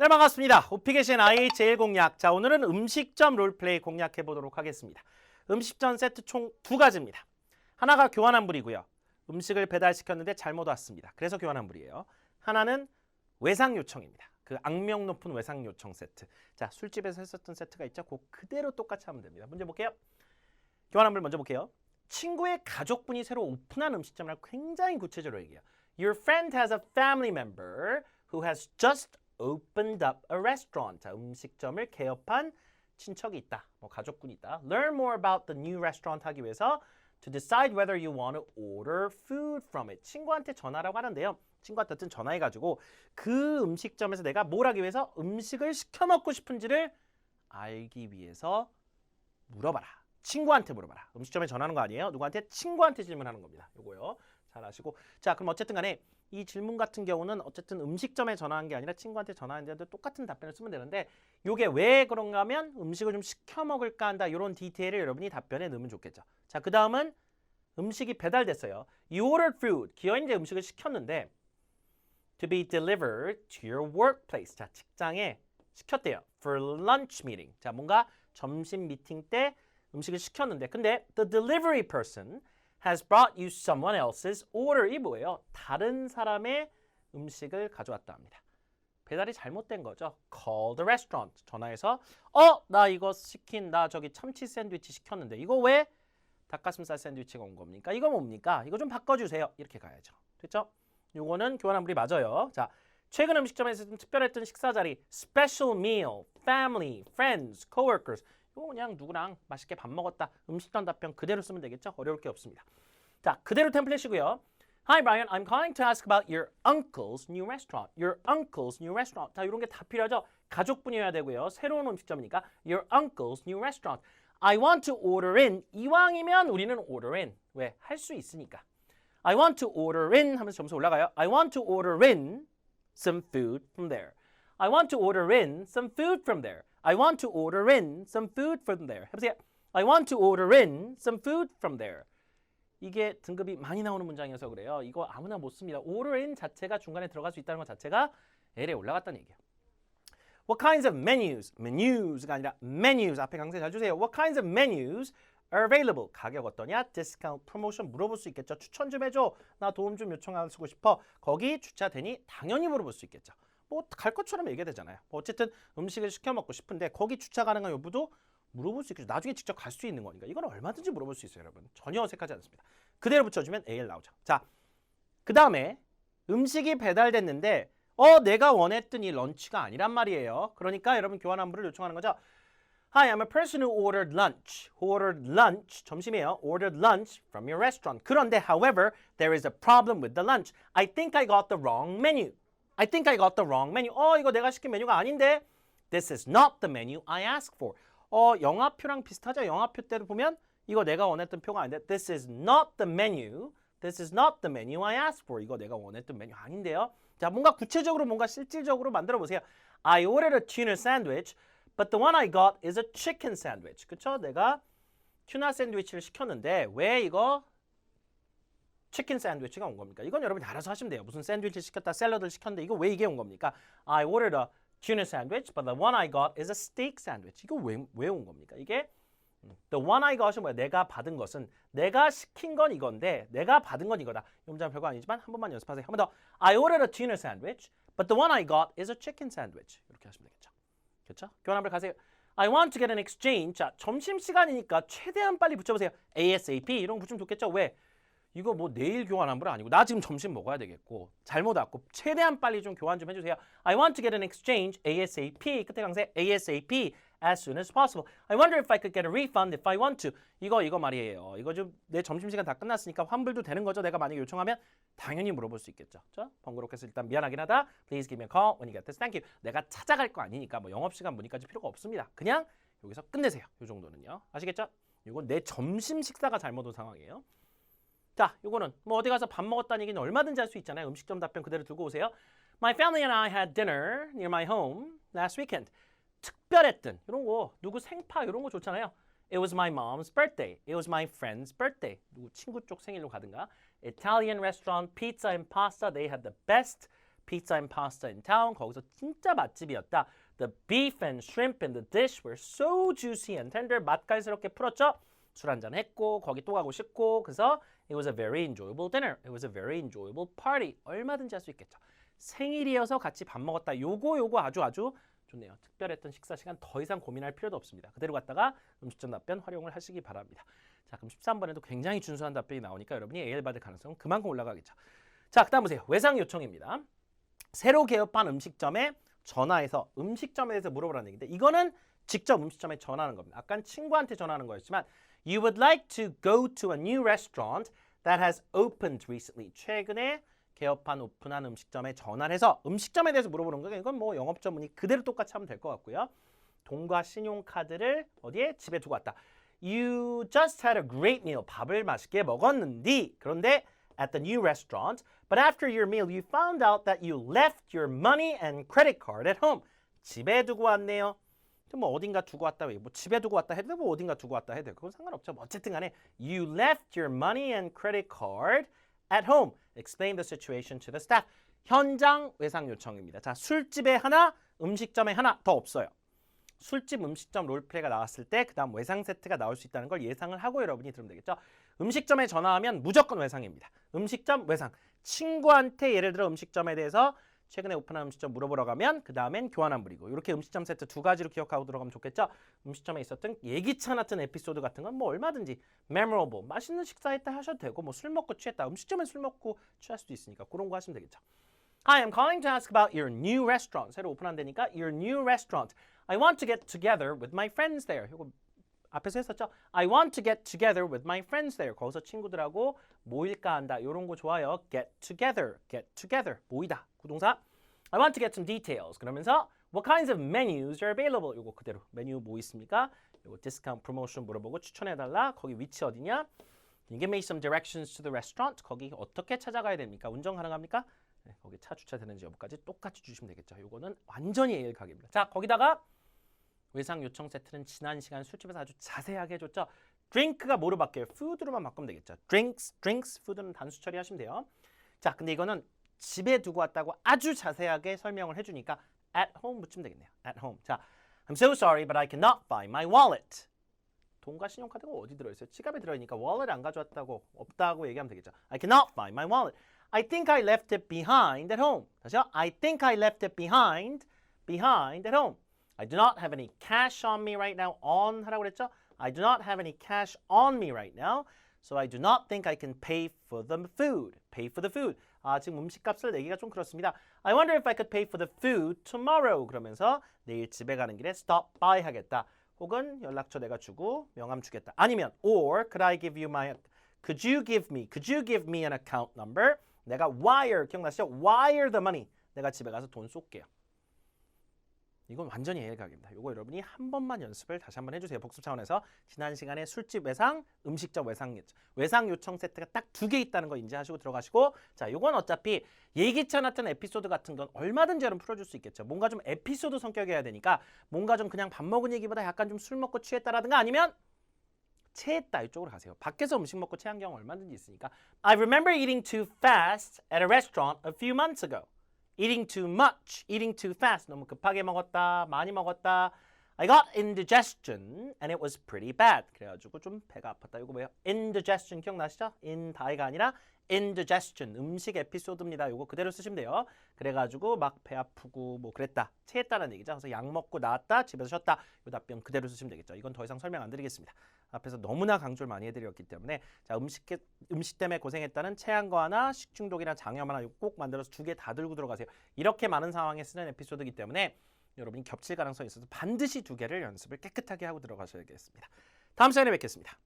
네 반갑습니다. 오피게신 IHL 공략. 자 오늘은 음식점 롤플레이 공략해 보도록 하겠습니다. 음식점 세트 총 두 가지입니다. 하나가 교환 환불이고요. 음식을 배달시켰는데 잘못 왔습니다. 그래서 교환 환불이에요. 하나는 외상 요청입니다. 그 악명 높은 외상 요청 세트. 자 술집에서 했었던 세트가 있죠. 그 그대로 똑같이 하면 됩니다. 문제 볼게요. 교환 환불 먼저 볼게요. 친구의 가족분이 새로 오픈한 음식점을 굉장히 구체적으로 얘기해요. Your friend has a family member who has just opened up a restaurant. 자, 음식점을 개업한 친척이 있다. 뭐 가족군이 있다. Learn more about the new restaurant 하기 위해서 to decide whether you want to order food from it. 친구한테 전화라고 하는데요. 친구한테 어떤 전화해가지고 그 음식점에서 내가 뭘 하기 위해서 음식을 시켜 먹고 싶은지를 알기 위해서 물어봐라. 친구한테 물어봐라. 음식점에 전화하는 거 아니에요. 누구한테? 친구한테 질문하는 겁니다. 요거요. 잘 아시고. 자, 그럼 어쨌든 간에 이 질문 같은 경우는 어쨌든 음식점에 전화한 게 아니라 친구한테 전화했는데 똑같은 답변을 쓰면 되는데 요게 왜 그런가 하면 음식을 좀 시켜 먹을까 한다. 이런 디테일을 여러분이 답변에 넣으면 좋겠죠. 자, 그 다음은 음식이 배달됐어요. You ordered food. 기어이 이제 음식을 시켰는데 to be delivered to your workplace. 자, 직장에 시켰대요. For lunch meeting. 자, 뭔가 점심 미팅 때 음식을 시켰는데 근데 the delivery person has brought you someone else's order. 이 뭐예요? 다른 사람의 음식을 가져왔다 합니다. 배달이 잘못된 거죠. Call the restaurant. 전화해서 어, 나 이거 시킨 나 저기 참치 샌드위치 시켰는데 이거 왜 닭가슴살 샌드위치가 온 겁니까? 이거 뭡니까? 이거 좀 바꿔주세요. 이렇게 가야죠. 됐죠? 요거는 교환환불이 맞아요. 자, 최근 음식점에서 좀 특별했던 식사 자리, special meal, family, friends, coworkers. 그냥 누구랑 맛있게 밥 먹었다. 음식점 답변 그대로 쓰면 되겠죠? 어려울 게 없습니다. 자, 그대로 템플릿이고요. Hi Brian, I'm calling to ask about your uncle's new restaurant. Your uncle's new restaurant. 자, 이런 게 다 필요하죠. 가족분이어야 되고요. 새로운 음식점이니까 your uncle's new restaurant. I want to order in. 이왕이면 우리는 order in. 왜? 할 수 있으니까. I want to order in 하면서 점수 올라가요. I want to order in some food from there. I want to order in some food from there. I want to order in some food from there. 해보세요. I want to order in some food from there. 이게 등급이 많이 나오는 문장이어서 그래요. 이거 아무나 못 씁니다. order in 자체가 중간에 들어갈 수 있다는 것 자체가 L에 올라갔다는 얘기예요. What kinds of menus? menus가 아니라 menus 앞에 강세 잘 주세요. What kinds of menus are available? 가격 어떠냐? discount, promotion 물어볼 수 있겠죠. 추천 좀 해줘. 나 도움 좀 요청하고 싶어. 거기 주차되니? 당연히 물어볼 수 있겠죠. 뭐 갈 것처럼 얘기해야 되잖아요. 뭐 어쨌든 음식을 시켜 먹고 싶은데 거기 주차 가능한 여부도 물어볼 수 있겠죠. 나중에 직접 갈 수 있는 거니까 이건 얼마든지 물어볼 수 있어요, 여러분. 전혀 어색하지 않습니다. 그대로 붙여주면 AL 나오죠. 자, 그 다음에 음식이 배달됐는데 어 내가 원했던 이 런치가 아니란 말이에요. 그러니까 여러분 교환환불을 요청하는 거죠. Hi, I'm a person who ordered lunch. Who ordered lunch. 점심이에요. Ordered lunch from your restaurant. 그런데, however, there is a problem with the lunch. I think I got the wrong menu. I think I got the wrong menu. 어, 이거 내가 시킨 메뉴가 아닌데. This is not the menu I asked for. 어, 영화표랑 비슷하죠? 영화표 때도 보면 이거 내가 원했던 표가 아닌데. This is not the menu. This is not the menu I asked for. 이거 내가 원했던 메뉴 아닌데요. 자, 뭔가 구체적으로 뭔가 실질적으로 만들어 보세요. I ordered a tuna sandwich, but the one I got is a chicken sandwich. 그쵸? 내가 튜나 샌드위치를 시켰는데 왜 이거 치킨 샌드위치가 온 겁니까? 이건 여러분이 알아서 하시면 돼요. 무슨 샌드위치 시켰다, 샐러드를 시켰는데 이거 왜 이게 온 겁니까? I ordered a tuna sandwich, but the one I got is a steak sandwich. 이거 왜 왜 온 겁니까? 이게 The one I got은 뭐야? 내가 받은 것은 내가 시킨 건 이건데 내가 받은 건 이거다. 이 문장 별거 아니지만 한 번만 연습하세요. 한 번 더. I ordered a tuna sandwich, but the one I got is a chicken sandwich. 이렇게 하시면 되겠죠. 그렇죠? 교환함을 가세요. I want to get an exchange. 자, 점심 시간이니까 최대한 빨리 붙여보세요. ASAP 이런 거 붙이면 좋겠죠. 왜? 이거 뭐 내일 교환환불 아니고 나 지금 점심 먹어야 되겠고 잘못 왔고 최대한 빨리 좀 교환 좀 해주세요. I want to get an exchange ASAP 끝에 강세 ASAP as soon as possible. I wonder if I could get a refund if I want to. 이거 이거 말이에요. 이거 좀 내 점심 시간 다 끝났으니까 환불도 되는 거죠. 내가 만약에 요청하면 당연히 물어볼 수 있겠죠. 저 번거롭게 해서 일단 미안하긴 하다. Please give me a call when you get this. Thank you. 내가 찾아갈 거 아니니까 뭐 영업 시간 문의까지 필요가 없습니다. 그냥 여기서 끝내세요. 이 정도는요. 아시겠죠? 이건 내 점심 식사가 잘못 온 상황이에요. 자, 요거는 뭐 어디 가서 밥 먹었다는 얘기는 얼마든지 할 수 있잖아요. 음식점 답변 그대로 두고 오세요. My family and I had dinner near my home last weekend. 특별했던 이런 거 누구 생파 이런 거 좋잖아요. It was my mom's birthday. It was my friend's birthday. 누구 친구 쪽 생일로 가든가. Italian restaurant, pizza and pasta. They had the best pizza and pasta in town. 거기서 진짜 맛집이었다. The beef and shrimp in the dish were so juicy and tender. 맛깔스럽게 풀었죠. 술 한잔 했고 거기 또 가고 싶고 그래서 it was a very enjoyable dinner. It was a very enjoyable party. 얼마든지 할 수 있겠죠. 생일이어서 같이 밥 먹었다. 요거 요거 아주 아주 좋네요. 특별했던 식사 시간 더 이상 고민할 필요도 없습니다. 그대로 갔다가 음식점 답변 활용을 하시기 바랍니다. 자, 그럼 13번에도 굉장히 준수한 답변이 나오니까 여러분이 A를 받을 가능성은 그만큼 올라가겠죠. 자, 그다음 보세요. 외상 요청입니다. 새로 개업한 음식점에 전화해서 음식점에 대해서 물어보라는 얘기인데 이거는 직접 음식점에 전화하는 겁니다. 아까 친구한테 전화하는 거였지만 You would like to go to a new restaurant that has opened recently. 최근에 개업한 오픈한 음식점에 전화를 해서 음식점에 대해서 물어보는 거예요. 이건 뭐 영업점문이 그대로 똑같이 하면 될 것 같고요. 돈과 신용카드를 어디에 집에 두고 왔다. You just had a great meal. 밥을 맛있게 먹었는데 그런데 at the new restaurant, but after your meal you found out that you left your money and credit card at home. 집에 두고 왔네요. 뭐 어딘가 두고 왔다 뭐 집에 두고 왔다 해도 뭐 어딘가 두고 왔다 해도 그건 상관없죠. 뭐 어쨌든 간에 you left your money and credit card at home. Explain the situation to the staff. 현장 외상 요청입니다. 자, 술집에 하나, 음식점에 하나 더 없어요. 술집 음식점 롤플레이가 나왔을 때 그다음 외상 세트가 나올 수 있다는 걸 예상을 하고 여러분이 들으면 되겠죠. 음식점에 전화하면 무조건 외상입니다. 음식점 외상. 친구한테 예를 들어 음식점에 대해서 최근에 오픈한 음식점 물어보러 가면 그 다음엔 교환환불이고 이렇게 음식점 세트 두 가지로 기억하고 들어가면 좋겠죠. 음식점에 있었던 예기치 않았던 에피소드 같은 건 뭐 얼마든지 memorable 맛있는 식사했다 하셔도 되고 뭐 술 먹고 취했다 음식점에 술 먹고 취할 수도 있으니까 그런 거 하시면 되겠죠. Hi, I'm calling to ask about your new restaurant. 새로 오픈한다니까 your new restaurant. I want to get together with my friends there. 이거 앞에서 했었죠. I want to get together with my friends there. 거기서 친구들하고 모일까 한다. 이런 거 좋아요. Get together, get together. 모이다. 구동사. I want to get some details. 그러면서 what kinds of menus are available. 이거 그대로 메뉴 뭐 있습니까? 이거 디스카운트 프로모션 물어보고 추천해달라. 거기 위치 어디냐? Can you give me some directions to the restaurant? 거기 어떻게 찾아가야 됩니까? 운전 가능합니까? 네, 거기 차 주차되는지 여부까지 똑같이 주시면 되겠죠. 이거는 완전히 예일각입니다. 자, 거기다가 외상 요청 세트는 지난 시간 술집에서 아주 자세하게 해줬죠. drink가 뭐로 바뀌어요? food로만 바꾸면 되겠죠. drinks, drinks, food는 단수 처리하시면 돼요. 자, 근데 이거는 집에 두고 왔다고 아주 자세하게 설명을 해주니까 at home 붙이면 되겠네요. at home. 자, I'm so sorry, but I cannot find my wallet. 돈과 신용카드가 어디 들어있어요? 지갑에 들어있으니까 wallet 안 가져왔다고 없다고 얘기하면 되겠죠. I cannot find my wallet. I think I left it behind at home. 다시요. I think I left it behind, behind at home. I do not have any cash on me right now. On 하라고 그랬죠? I do not have any cash on me right now. So I do not think I can pay for the food. Pay for the food. 아, 지금 음식값을 내기가 좀 그렇습니다. I wonder if I could pay for the food tomorrow. 그러면서 내일 집에 가는 길에 stop by 하겠다. 혹은 연락처 내가 주고 명함 주겠다. 아니면 or could I give you my could you give me could you give me an account number? 내가 wire 기억나시죠? wire the money. 내가 집에 가서 돈 쏠게요. 이건 완전히 예일각입니다. 이거 여러분이 한 번만 연습을 다시 한번 해주세요. 복습 차원에서 지난 시간에 술집 외상, 음식점 외상 외상 요청 세트가 딱 두 개 있다는 거 인지하시고 들어가시고 자, 이건 어차피 예기치 않았던 에피소드 같은 건 얼마든지 여러분 풀어줄 수 있겠죠. 뭔가 좀 에피소드 성격이어야 되니까 뭔가 좀 그냥 밥 먹은 얘기보다 약간 좀 술 먹고 취했다라든가 아니면 체했다 이쪽으로 가세요. 밖에서 음식 먹고 체한 경우 얼마든지 있으니까. I remember eating too fast at a restaurant a few months ago. Eating too much, eating too fast. 너무 급하게 먹었다, 많이 먹었다. I got indigestion and it was pretty bad. 그래가지고 좀 배가 아팠다. 이거 뭐예요? indigestion 기억나시죠? in 다이가 아니라 indigestion 음식 에피소드입니다. 이거 그대로 쓰시면 돼요. 그래가지고 막 배 아프고 뭐 그랬다. 체했다는 얘기죠. 그래서 약 먹고 나왔다, 집에서 쉬었다. 이 답변 그대로 쓰시면 되겠죠. 이건 더 이상 설명 안 드리겠습니다. 앞에서 너무나 강조를 많이 해드렸기 때문에 자 음식 음식 때문에 고생했다는 체한 거 하나, 식중독이나 장염 하나 꼭 만들어서 두 개 다 들고 들어가세요. 이렇게 많은 상황에 쓰는 에피소드이기 때문에 여러분이 겹칠 가능성이 있어서 반드시 두 개를 연습을 깨끗하게 하고 들어가셔야겠습니다. 다음 시간에 뵙겠습니다.